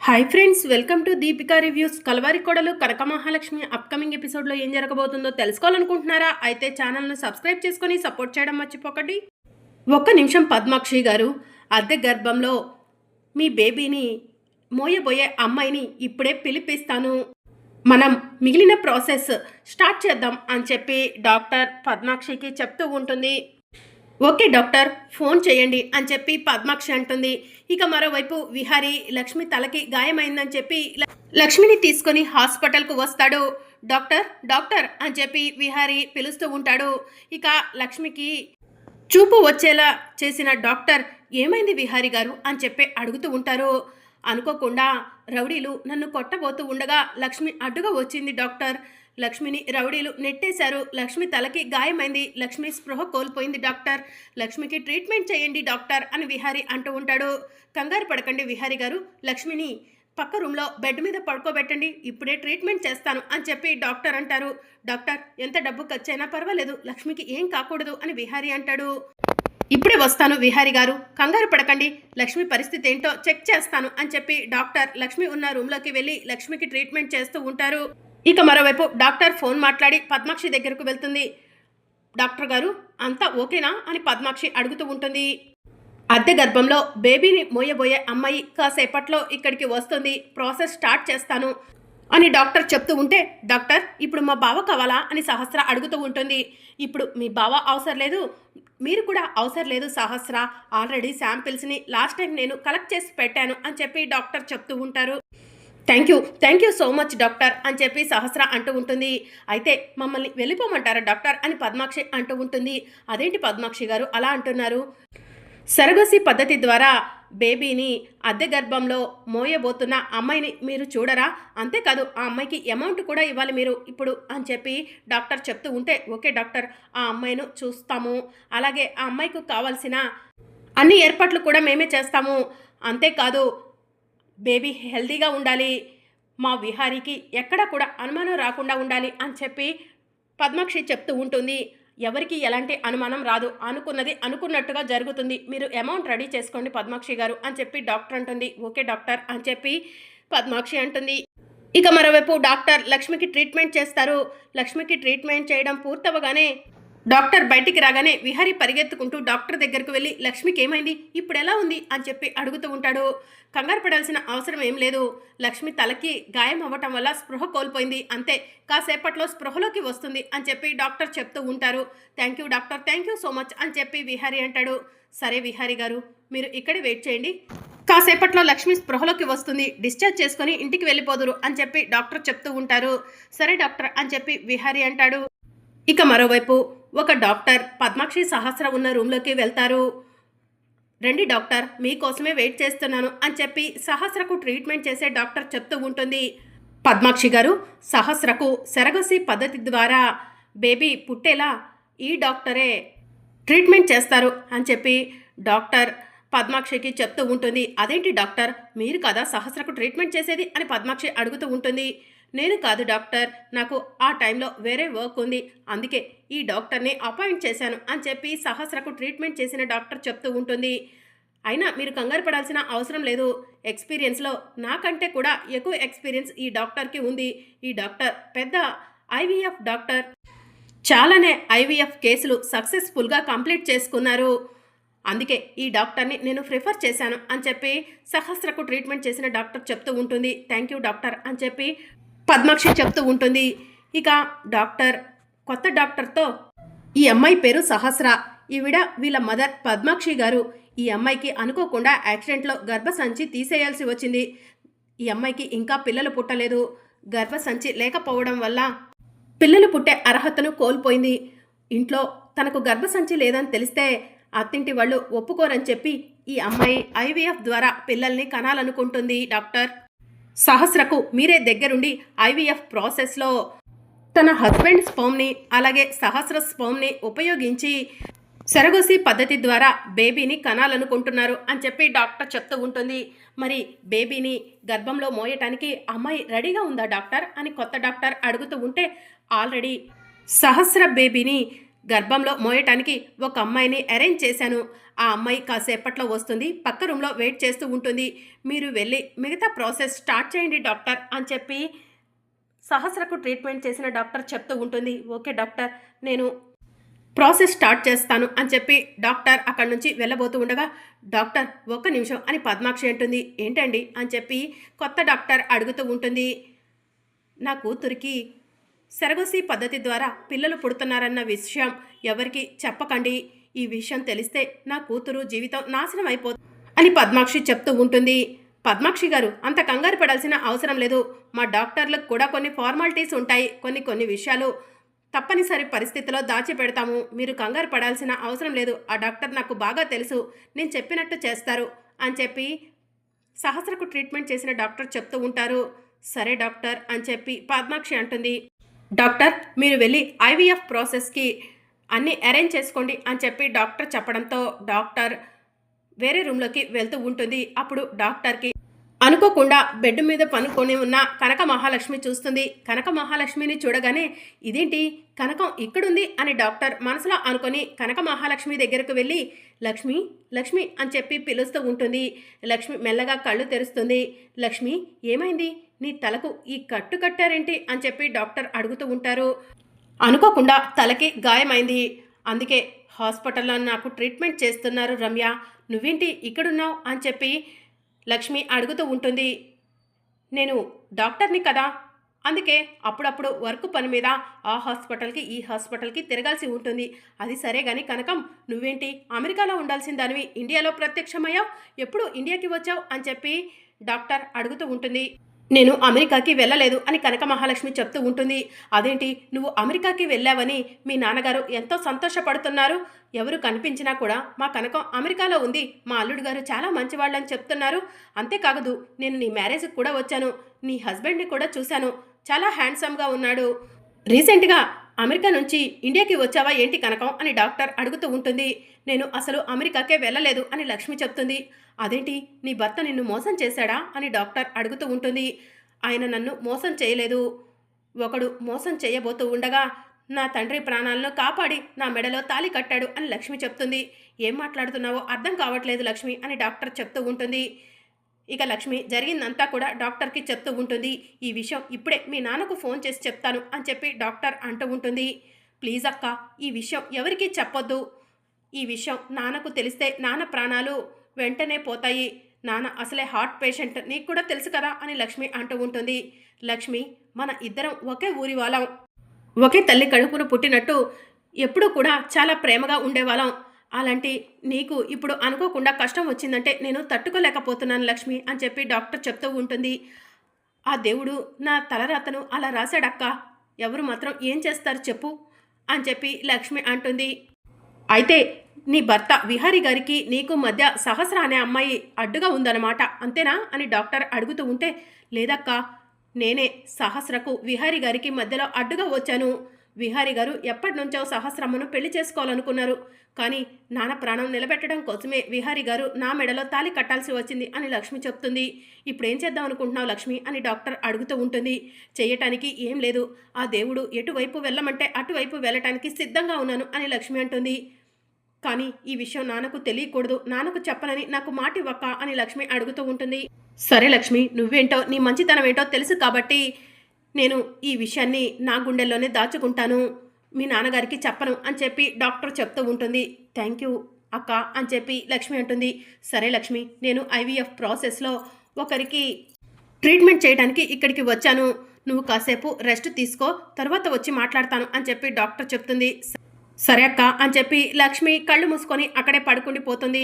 Hi friends welcome to Deepika reviews Kalavari Kodalu Kanaka Mahalakshmi upcoming ఎపిసోడ్లో ఏం జరగబోతుందో తెలుసుకోవాలనుకుంటున్నారా? అయితే ఛానల్ను సబ్స్క్రైబ్ చేసుకొని సపోర్ట్ చేయడం మర్చిపోకండి. ఒక్క నిమిషం పద్మాక్షి గారు అద్దె గర్భంలో మీ బేబీని మోయబోయే అమ్మాయిని ఇప్పుడే పిలిపిస్తాను. మనం మిగిలిన ప్రాసెస్ స్టార్ట్ చేద్దాం అని చెప్పి డాక్టర్ పద్మాక్షికి చెప్తూ ఉంటుంది. ఓకే డాక్టర్ ఫోన్ చేయండి అని చెప్పి పద్మాక్షి అంటుంది. ఇక మరోవైపు విహారీ లక్ష్మి తలకి గాయమైందని చెప్పి లక్ష్మిని తీసుకొని హాస్పిటల్కు వస్తాడు. డాక్టర్ డాక్టర్ అని చెప్పి విహారీ పిలుస్తూ ఉంటాడు. ఇక లక్ష్మికి చూపు వచ్చేలా చేసిన డాక్టర్ ఏమైంది విహారీ గారు అని చెప్పి అడుగుతూ ఉంటారు. అనుకోకుండా రౌడీలు నన్ను కొట్టబోతూ ఉండగా లక్ష్మి అడ్డుగా వచ్చింది డాక్టర్. లక్ష్మిని రౌడీలు నెట్టేశారు. లక్ష్మి తలకి గాయమైంది. లక్ష్మి స్పృహ కోల్పోయింది డాక్టర్. లక్ష్మికి ట్రీట్మెంట్ చేయండి డాక్టర్ అని విహారీ అంటూ ఉంటాడు. కంగారు పడకండి విహారీ గారు. లక్ష్మిని పక్క రూమ్లో బెడ్ మీద పడుకోబెట్టండి. ఇప్పుడే ట్రీట్మెంట్ చేస్తాను అని చెప్పి డాక్టర్ అంటారు. డాక్టర్ ఎంత డబ్బు ఖర్చైనా పర్వాలేదు. లక్ష్మికి ఏం కాకూడదు అని విహారీ అంటాడు. ఇప్పుడే వస్తాను విహారి గారు. కంగారు పడకండి. లక్ష్మి పరిస్థితి ఏంటో చెక్ చేస్తాను అని చెప్పి డాక్టర్ లక్ష్మి ఉన్న రూమ్లోకి వెళ్ళి లక్ష్మికి ట్రీట్మెంట్ చేస్తూ ఉంటారు. ఇక మరోవైపు డాక్టర్ ఫోన్ మాట్లాడి పద్మాక్షి దగ్గరకు వెళ్తుంది. డాక్టర్ గారు అంతా ఓకేనా అని పద్మాక్షి అడుగుతూ ఉంటుంది. అద్దె గర్భంలో బేబీని మోయబోయే అమ్మాయి కాసేపట్లో ఇక్కడికి వస్తుంది. ప్రాసెస్ స్టార్ట్ చేస్తాను అని డాక్టర్ చెప్తూ ఉంటే డాక్టర్ ఇప్పుడు మా బావ కావాలా అని సహస్ర అడుగుతూ ఉంటుంది. ఇప్పుడు మీ బావ అవసరం లేదు. మీరు కూడా అవసరం లేదు సహస్ర. ఆల్రెడీ శాంపిల్స్ని లాస్ట్ టైం నేను కలెక్ట్ చేసి పెట్టాను అని చెప్పి డాక్టర్ చెప్తూ ఉంటారు. Thank you thank you so much doctor అని చెప్పి సహస్ర అంటూ ఉంటుంది. అయితే మమ్మల్ని వెళ్ళిపోమంటారా డాక్టర్ అని పద్మాక్షి అంటూ ఉంటుంది. అదేంటి పద్మాక్షి గారు అలా అంటున్నారు? సరగసి పద్ధతి ద్వారా బేబీని అద్దె గర్భంలో మోయబోతున్న అమ్మాయిని మీరు చూడరా? అంతేకాదు ఆ అమ్మాయికి అమౌంట్ కూడా ఇవ్వాలి మీరు ఇప్పుడు అని చెప్పి డాక్టర్ చెప్తూ ఉంటే ఓకే డాక్టర్ ఆ అమ్మాయిను చూస్తాము. అలాగే ఆ అమ్మాయికి కావాల్సిన అన్ని ఏర్పాట్లు కూడా మేమే చేస్తాము. అంతేకాదు బేబీ హెల్దీగా ఉండాలి. మా విహారీకి ఎక్కడ కూడా అనుమానం రాకుండా ఉండాలి అని చెప్పి పద్మాక్షి చెప్తూ ఉంటుంది. ఎవరికి ఎలాంటి అనుమానం రాదు. అనుకున్నది అనుకున్నట్టుగా జరుగుతుంది. మీరు అమౌంట్ రెడీ చేసుకోండి పద్మాక్షి గారు అని చెప్పి డాక్టర్ అంటుంది. ఓకే డాక్టర్ అని చెప్పి పద్మాక్షి అంటుంది. ఇక మరోవైపు డాక్టర్ లక్ష్మికి ట్రీట్మెంట్ చేస్తారు. లక్ష్మికి ట్రీట్మెంట్ చేయడం పూర్తవగానే డాక్టర్ బయటికి రాగానే విహారీ పరిగెత్తుకుంటూ డాక్టర్ దగ్గరకు వెళ్ళి లక్ష్మికి ఏమైంది? ఇప్పుడు ఎలా ఉంది? అని చెప్పి అడుగుతూ ఉంటాడు. కంగారు పడాల్సిన అవసరం ఏం లేదు. లక్ష్మి తలకి గాయం అవ్వటం వల్ల స్పృహ కోల్పోయింది. అంతే కాసేపట్లో స్పృహలోకి వస్తుంది అని చెప్పి డాక్టర్ చెప్తూ ఉంటారు. Thank you doctor thank you so much అని చెప్పి విహారీ అంటాడు. సరే విహారీ గారు మీరు ఇక్కడే వెయిట్ చేయండి. కాసేపట్లో లక్ష్మి స్పృహలోకి వస్తుంది. డిశ్చార్జ్ చేసుకొని ఇంటికి వెళ్ళిపోదురు అని చెప్పి డాక్టర్ చెప్తూ ఉంటారు. సరే డాక్టర్ అని చెప్పి విహారీ అంటాడు. ఇక మరోవైపు ఒక డాక్టర్ పద్మాక్షి సహస్ర ఉన్న రూమ్లోకి వెళ్తారు. రండి డాక్టర్ మీకోసమే వెయిట్ చేస్తున్నాను అని చెప్పి సహస్రకు ట్రీట్మెంట్ చేసే డాక్టర్ చెప్తూ ఉంటుంది. పద్మాక్షి గారు సహస్రకు సెరగసి పద్ధతి ద్వారా బేబీ పుట్టేలా ఈ డాక్టరే ట్రీట్మెంట్ చేస్తారు అని చెప్పి డాక్టర్ పద్మాక్షికి చెప్తూ ఉంటుంది. అదేంటి డాక్టర్ మీరు కదా సహస్రకు ట్రీట్మెంట్ చేసేది అని పద్మాక్షి అడుగుతూ ఉంటుంది. నేను కాదు డాక్టర్. నాకు ఆ టైంలో వేరే వర్క్ ఉంది. అందుకే ఈ డాక్టర్ని అపాయింట్ చేశాను అని చెప్పి సహస్రకు ట్రీట్మెంట్ చేసిన డాక్టర్ చెప్తూ ఉంటుంది. అయినా మీరు కంగారు పడాల్సిన అవసరం లేదు. ఎక్స్పీరియన్స్లో నాకంటే కూడా ఎక్కువ ఎక్స్పీరియన్స్ ఈ డాక్టర్కి ఉంది. ఈ డాక్టర్ పెద్ద ఐవీఎఫ్ డాక్టర్. చాలానే ఐవీఎఫ్ కేసులు సక్సెస్ఫుల్గా కంప్లీట్ చేసుకున్నారు. అందుకే ఈ డాక్టర్ని నేను ప్రిఫర్ చేశాను అని చెప్పి సహస్రకు ట్రీట్మెంట్ చేసిన డాక్టర్ చెప్తూ ఉంటుంది. థ్యాంక్ యూ డాక్టర్ అని చెప్పి పద్మాక్షి చెప్తూ ఉంటుంది. ఇక డాక్టర్ కొత్త డాక్టర్తో ఈ అమ్మాయి పేరు సహస్ర. ఈవిడ వీళ్ళ మదర్ పద్మాక్షి గారు. ఈ అమ్మాయికి అనుకోకుండా యాక్సిడెంట్లో గర్భసంచి తీసేయాల్సి వచ్చింది. ఈ అమ్మాయికి ఇంకా పిల్లలు పుట్టలేదు. గర్భసంచి లేకపోవడం వల్ల పిల్లలు పుట్టే అర్హతను కోల్పోయింది. ఇంట్లో తనకు గర్భసంచి లేదని తెలిస్తే అత్తింటి వాళ్ళు ఒప్పుకోరని చెప్పి ఈ అమ్మాయి ఐవీఎఫ్ ద్వారా పిల్లల్ని కనాలనుకుంటుంది డాక్టర్. సహస్రకు మీరే దగ్గరుండి ఐవీఎఫ్ ప్రాసెస్లో తన హస్బెండ్ స్పోమ్ని అలాగే సహస్ర స్పోమ్ని ఉపయోగించి సెరగోసి పద్ధతి ద్వారా బేబీని కనాలనుకుంటున్నారు అని చెప్పి డాక్టర్ చెప్తూ ఉంటుంది. మరి బేబీని గర్భంలో మోయటానికి అమ్మాయి రెడీగా ఉందా డాక్టర్? అని కొత్త డాక్టర్ అడుగుతూ ఉంటే ఆల్రెడీ సహస్ర బేబీని గర్భంలో మోయటానికి ఒక అమ్మాయిని అరేంజ్ చేశాను. ఆ అమ్మాయి కాసేపట్లో వస్తుంది. పక్క రూమ్లో వెయిట్ చేస్తూ ఉంటుంది. మీరు వెళ్ళి మిగతా ప్రాసెస్ స్టార్ట్ చేయండి డాక్టర్ అని చెప్పి సహస్రకు ట్రీట్మెంట్ చేసిన డాక్టర్ చెప్తూ ఉంటుంది. ఓకే డాక్టర్ నేను ప్రాసెస్ స్టార్ట్ చేస్తాను అని చెప్పి డాక్టర్ అక్కడి నుంచి వెళ్ళబోతూ ఉండగా డాక్టర్ ఒక్క నిమిషం అని పద్మాక్షి అంటుంది. ఏంటండి? అని చెప్పి కొత్త డాక్టర్ అడుగుతూ ఉంటుంది. నా కూతురికి సెరగోసి పద్ధతి ద్వారా పిల్లలు పుడుతున్నారన్న విషయం ఎవరికి చెప్పకండి. ఈ విషయం తెలిస్తే నా కూతురు జీవితం నాశనం అయిపోతుంది అని పద్మాక్షి చెప్తూ ఉంటుంది. పద్మాక్షి గారు అంత కంగారు పడాల్సిన అవసరం లేదు. మా డాక్టర్లకు కూడా కొన్ని ఫార్మాలిటీస్ ఉంటాయి. కొన్ని కొన్ని విషయాలు తప్పనిసరి పరిస్థితిలో దాచిపెడతాము. మీరు కంగారు పడాల్సిన అవసరం లేదు. ఆ డాక్టర్ నాకు బాగా తెలుసు. నేను చెప్పినట్టు చేస్తారు అని చెప్పి సహస్రకు ట్రీట్మెంట్ చేసిన డాక్టర్ చెప్తూ ఉంటారు. సరే డాక్టర్ అని చెప్పి పద్మాక్షి అంటుంది. డాక్టర్ మీరు వెళ్ళి ఐవీఎఫ్ ప్రాసెస్కి అన్నీ అరేంజ్ చేసుకోండి అని చెప్పి డాక్టర్ చెప్పడంతో డాక్టర్ వేరే రూమ్లోకి వెళ్తూ ఉంటుంది. అప్పుడు డాక్టర్కి అనుకోకుండా బెడ్ మీద పనుకొని ఉన్న కనక మహాలక్ష్మి చూస్తుంది. కనక మహాలక్ష్మిని చూడగానే ఇదేంటి? కనకం ఇక్కడుంది? అని డాక్టర్ మనసులో అనుకొని కనక మహాలక్ష్మి దగ్గరకు వెళ్ళి లక్ష్మి లక్ష్మి అని చెప్పి పిలుస్తూ ఉంటుంది. లక్ష్మి మెల్లగా కళ్ళు తెరుస్తుంది. లక్ష్మి ఏమైంది? నీ తలకు ఈ కట్టు కట్టారేంటి అని చెప్పి డాక్టర్ అడుగుతూ ఉంటారు. అనుకోకుండా తలకి గాయమైంది. అందుకే హాస్పిటల్లో నాకు ట్రీట్మెంట్ చేస్తున్నారు రమ్య. నువ్వేంటి ఇక్కడున్నావు అని చెప్పి లక్ష్మి అడుగుతూ ఉంటుంది. నేను డాక్టర్ని కదా? అందుకే అప్పుడప్పుడు వర్క్ పని మీద ఆ హాస్పిటల్కి ఈ హాస్పిటల్కి తిరగాల్సి ఉంటుంది. అది సరే కానీ కనకం నువ్వేంటి అమెరికాలో ఉండాల్సిన దానివి ఇండియాలో ప్రత్యక్షమయ్యావు? ఎప్పుడు ఇండియాకి వచ్చావు? అని చెప్పి డాక్టర్ అడుగుతూ ఉంటుంది. నేను అమెరికాకి వెళ్ళలేదు అని కనక మహాలక్ష్మి చెప్తూ ఉంటుంది. అదేంటి? నువ్వు అమెరికాకి వెళ్ళావని మీ నాన్నగారు ఎంతో సంతోషపడుతున్నారు. ఎవరు కనిపించినా కూడా మా కనకం అమెరికాలో ఉంది. మా అల్లుడు గారు చాలా మంచివాళ్ళని చెప్తున్నారు. అంతేకాదు నేను నీ మ్యారేజ్కి కూడా వచ్చాను. నీ హస్బెండ్ని కూడా చూశాను. చాలా హ్యాండ్సమ్గా ఉన్నాడు. రీసెంట్గా అమెరికా నుంచి ఇండియాకి వచ్చావా ఏంటి కనకం అని డాక్టర్ అడుగుతూ ఉంటుంది. నేను అసలు అమెరికాకే వెళ్ళలేదు అని లక్ష్మి చెప్తుంది. అదేంటి? నీ భర్త నిన్ను మోసం చేశాడా? అని డాక్టర్ అడుగుతూ ఉంటుంది. ఆయన నన్ను మోసం చేయలేదు. ఒకడు మోసం చేయబోతూ ఉండగా నా తండ్రి ప్రాణాలను కాపాడి నా మెడలో తాలి కట్టాడు అని లక్ష్మి చెప్తుంది. ఏం మాట్లాడుతున్నావో అర్థం కావట్లేదు లక్ష్మి అని డాక్టర్ చెప్తూ ఉంటుంది. ఇక లక్ష్మి జరిగిందంతా కూడా డాక్టర్కి చెప్తూ ఉంటుంది. ఈ విషయం ఇప్పుడే మీ నాన్నకు ఫోన్ చేసి చెప్తాను అని చెప్పి డాక్టర్ అంటూ ఉంటుంది. ప్లీజ్ అక్క ఈ విషయం ఎవరికీ చెప్పొద్దు. ఈ విషయం నాన్నకు తెలిస్తే నాన్న ప్రాణాలు వెంటనే పోతాయి. నాన్న అసలే హార్ట్ పేషెంట్ నీకు కూడా తెలుసు కదా అని లక్ష్మి అంటూ ఉంటుంది. లక్ష్మి మన ఇద్దరం ఒకే ఊరి వాళ్ళం. ఒకే తల్లి కడుపును పుట్టినట్టు ఎప్పుడూ కూడా చాలా ప్రేమగా ఉండేవాళ్ళం. అలాంటి నీకు ఇప్పుడు అనుకోకుండా కష్టం వచ్చిందంటే నేను తట్టుకోలేకపోతున్నాను లక్ష్మి అని చెప్పి డాక్టర్ చెప్తూ ఉంటుంది. ఆ దేవుడు నా తలరాతను అలా రాశాడక్క. ఎవరు మాత్రం ఏం చేస్తారు చెప్పు అని చెప్పి లక్ష్మి అంటుంది. అయితే నీ భర్త విహారీ గారికి నీకు మధ్య సహస్ర అనే అమ్మాయి అడ్డుగా ఉందన్నమాట అంతేనా? అని డాక్టర్ అడుగుతూ ఉంటే లేదక్క నేనే సహస్రకు విహారీ గారికి మధ్యలో అడ్డుగా వచ్చాను. విహారీ గారు ఎప్పటి నుంచో సహస్రమ్మను పెళ్ళి చేసుకోవాలనుకున్నారు. కానీ నాన్న ప్రాణం నిలబెట్టడం కోసమే విహారీ గారు నా మెడలో తాలి కట్టాల్సి వచ్చింది అని లక్ష్మి చెప్తుంది. ఇప్పుడు ఏం చేద్దాం అనుకుంటున్నావు లక్ష్మి? అని డాక్టర్ అడుగుతూ ఉంటుంది. చేయటానికి ఏం లేదు. ఆ దేవుడు ఎటువైపు వెళ్ళమంటే అటువైపు వెళ్ళటానికి సిద్ధంగా ఉన్నాను అని లక్ష్మి అంటుంది. కానీ ఈ విషయం నాన్నకు తెలియకూడదు. నాన్నకు చెప్పనని నాకు మాట ఇవ్వక్క అని లక్ష్మి అడుగుతూ ఉంటుంది. సరే లక్ష్మి నువ్వేంటో నీ మంచితనం ఏంటో తెలుసు కాబట్టి నేను ఈ విషయాన్ని నా గుండెల్లోనే దాచుకుంటాను. మీ నాన్నగారికి చెప్పను అని చెప్పి డాక్టర్ చెప్తూ ఉంటుంది. థ్యాంక్ యూ అక్క అని చెప్పి లక్ష్మి అంటుంది. సరే లక్ష్మి నేను ఐవీఎఫ్ ప్రాసెస్లో ఒకరికి ట్రీట్మెంట్ చేయడానికి ఇక్కడికి వచ్చాను. నువ్వు కాసేపు రెస్ట్ తీసుకో తర్వాత వచ్చి మాట్లాడతాను అని చెప్పి డాక్టర్ చెప్తుంది. సరే అక్క అని చెప్పి లక్ష్మి కళ్ళు మూసుకొని అక్కడే పడుకుండి పోతుంది.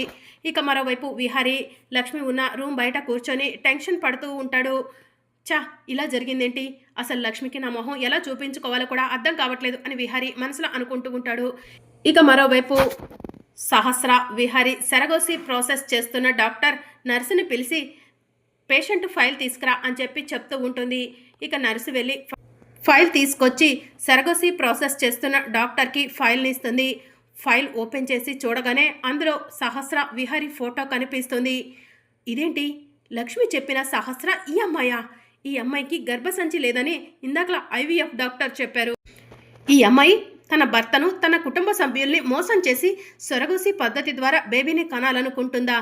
ఇక మరోవైపు విహారి లక్ష్మి ఉన్న రూమ్ బయట కూర్చొని టెన్షన్ పడుతూ ఉంటాడు. చా ఇలా జరిగిందేంటి? అసలు లక్ష్మికి నా మొహం ఎలా చూపించుకోవాలో కూడా అర్థం కావట్లేదు అని విహారి మనసులో అనుకుంటూ ఉంటాడు. ఇక మరోవైపు సహస్ర విహారి సెరగోసి ప్రాసెస్ చేస్తున్న డాక్టర్ నర్సుని పిలిచి పేషెంట్ ఫైల్ తీసుకురా అని చెప్పి చెప్తూ ఉంటుంది. ఇక నర్సు వెళ్ళి ఫైల్ తీసుకొచ్చి సెరగోసి ప్రాసెస్ చేస్తున్న డాక్టర్కి ఫైల్ని ఇస్తుంది. ఫైల్ ఓపెన్ చేసి చూడగానే అందులో సహస్ర విహారీ ఫోటో కనిపిస్తుంది. ఇదేంటి? లక్ష్మి చెప్పిన సహస్ర ఈ అమ్మాయా? ఈ అమ్మాయికి గర్భసంచి లేదని ఇందాకలా ఐవీఎఫ్ డాక్టర్ చెప్పారు. ఈ అమ్మాయి తన భర్తను తన కుటుంబ సభ్యుల్ని మోసం చేసి సొరగూసి పద్ధతి ద్వారా బేబీని కనాలనుకుంటుందా?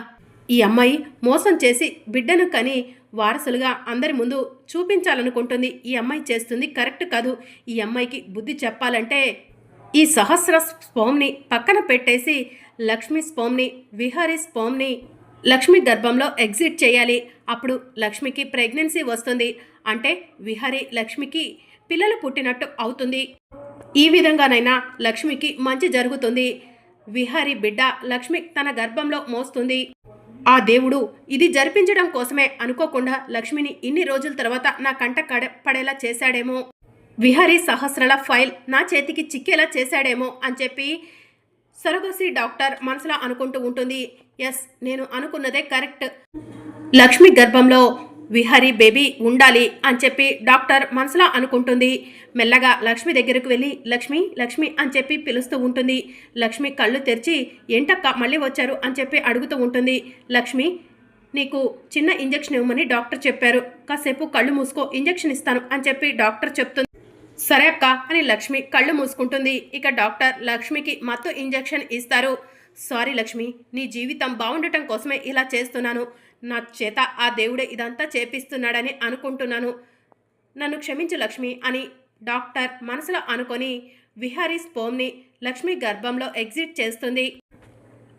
ఈ అమ్మాయి మోసం చేసి బిడ్డను కని వారసులుగా అందరి ముందు చూపించాలనుకుంటుంది. ఈ అమ్మాయి చేస్తుంది కరెక్ట్ కాదు. ఈ అమ్మాయికి బుద్ధి చెప్పాలంటే ఈ సహస్ర స్పోమ్ని పక్కన పెట్టేసి లక్ష్మి స్పోమ్ని విహారీ స్పోమ్ని లక్ష్మి గర్భంలో ఎగ్జిట్ చేయాలి. అప్పుడు లక్ష్మికి ప్రెగ్నెన్సీ వస్తుంది. అంటే విహారీ లక్ష్మికి పిల్లలు పుట్టినట్టు అవుతుంది. ఈ విధంగానైనా లక్ష్మికి మంచి జరుగుతుంది. విహారీ బిడ్డ లక్ష్మి తన గర్భంలో మోస్తుంది. ఆ దేవుడు ఇది జరిపించడం కోసమే అనుకోకుండా లక్ష్మిని ఇన్ని రోజుల తర్వాత నా కంట కడపడేలా చేశాడేమో. విహారీ సహస్రల ఫైల్ నా చేతికి చిక్కేలా చేశాడేమో అని చెప్పి సొరగసి డాక్టర్ మనసులో అనుకుంటూ ఉంటుంది. ఎస్ నేను అనుకున్నదే కరెక్ట్. లక్ష్మి గర్భంలో విహరి బేబీ ఉండాలి అని చెప్పి డాక్టర్ మనసులో అనుకుంటుంది. మెల్లగా లక్ష్మి దగ్గరకు వెళ్ళి లక్ష్మి లక్ష్మి అని చెప్పి పిలుస్తూ ఉంటుంది. లక్ష్మి కళ్ళు తెరిచి ఏంటక్క మళ్ళీ వచ్చారు? అని చెప్పి అడుగుతూ ఉంటుంది. లక్ష్మి నీకు చిన్న ఇంజెక్షన్ ఇవ్వమని డాక్టర్ చెప్పారు. కాసేపు కళ్ళు మూసుకో ఇంజెక్షన్ ఇస్తాను అని చెప్పి డాక్టర్ చెప్తుంది. సరే అక్క అని లక్ష్మి కళ్ళు మూసుకుంటుంది. ఇక డాక్టర్ లక్ష్మికి మత్తు ఇంజెక్షన్ ఇస్తారు. సారీ లక్ష్మి నీ జీవితం బాగుండటం కోసమే ఇలా చేస్తున్నాను. నా చేత ఆ దేవుడే ఇదంతా చేపిస్తున్నాడని అనుకుంటున్నాను. నన్ను క్షమించు లక్ష్మి అని డాక్టర్ మనసులో అనుకొని విహారీ స్పోమ్ని లక్ష్మి గర్భంలో ఎగ్జిట్ చేస్తుంది.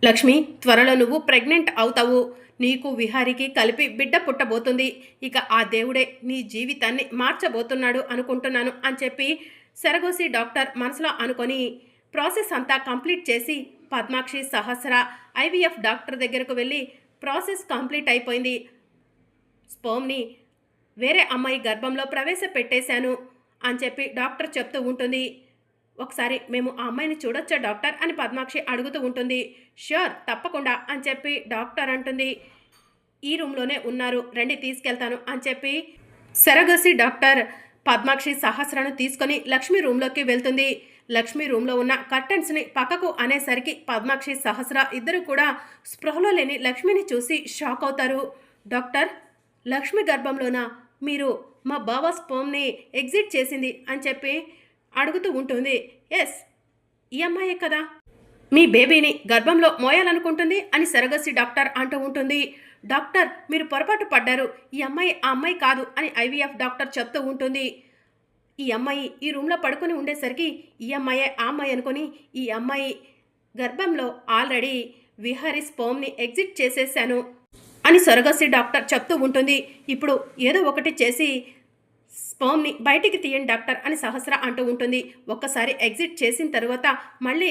లక్ష్మి త్వరలో నువ్వు ప్రెగ్నెంట్ అవుతావు. నీకు విహారికి కలిపి బిడ్డ పుట్టబోతుంది. ఇక ఆ దేవుడే నీ జీవితాన్ని మార్చబోతున్నాడు అనుకుంటున్నాను అని చెప్పి సెరగోసి డాక్టర్ మనసులో అనుకొని ప్రాసెస్ అంతా కంప్లీట్ చేసి పద్మాక్షి సహస్ర ఐవీఎఫ్ డాక్టర్ దగ్గరకు వెళ్ళి ప్రాసెస్ కంప్లీట్ అయిపోయింది. స్పోమ్ని వేరే అమ్మాయి గర్భంలో ప్రవేశపెట్టేశాను అని చెప్పి డాక్టర్ చెప్తూ ఉంటుంది. ఒకసారి మేము ఆ అమ్మాయిని చూడొచ్చా డాక్టర్ అని పద్మాక్షి అడుగుతూ ఉంటుంది. ష్యూర్ తప్పకుండా అని చెప్పి డాక్టర్ అంటుంది. ఈ రూమ్లోనే ఉన్నారు రండి తీసుకెళ్తాను అని చెప్పి సెరగసి డాక్టర్ పద్మాక్షి సహస్రను తీసుకొని లక్ష్మి రూమ్లోకి వెళ్తుంది. లక్ష్మి రూమ్లో ఉన్న కర్టన్స్ని పక్కకు అనేసరికి పద్మాక్షి సహస్ర ఇద్దరు కూడా స్పృహలో లేని లక్ష్మిని చూసి షాక్ అవుతారు. డాక్టర్ లక్ష్మి గర్భంలోన? మీరు మా బావ స్పోమ్ని ఎగ్జిట్ చేసింది అని చెప్పి అడుగుతూ ఉంటుంది. ఎస్ ఈ అమ్మాయే కదా. మీ బేబీని గర్భంలో మోయాలనుకుంటుంది అని సరగసి డాక్టర్ అంటూ ఉంటుంది. డాక్టర్ మీరు పొరపాటు పడ్డారు. ఈ అమ్మాయి ఆ అమ్మాయి కాదు అని ఐవీఎఫ్ డాక్టర్ చెప్తూ ఉంటుంది. ఈ అమ్మాయి ఈ రూమ్లో పడుకొని ఉండేసరికి ఈ అమ్మాయే ఆ అమ్మాయి అనుకొని ఈ అమ్మాయి గర్భంలో ఆల్రెడీ విహారీ స్పోమ్ని ఎగ్జిట్ చేసేసాను అని సొరగసి డాక్టర్ చెప్తూ ఉంటుంది. ఇప్పుడు ఏదో ఒకటి చేసి స్పోమ్ని బయటికి తీయండి డాక్టర్ అని సహస్ర అంటూ ఉంటుంది. ఒక్కసారి ఎగ్జిట్ చేసిన తర్వాత మళ్ళీ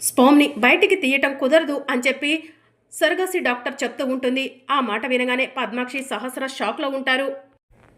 స్పోమ్ని బయటికి తీయటం కుదరదు అని చెప్పి సొరగసి డాక్టర్ చెప్తూ ఉంటుంది. ఆ మాట వినగానే పద్మాక్షి సహస్ర షాక్లో ఉంటారు.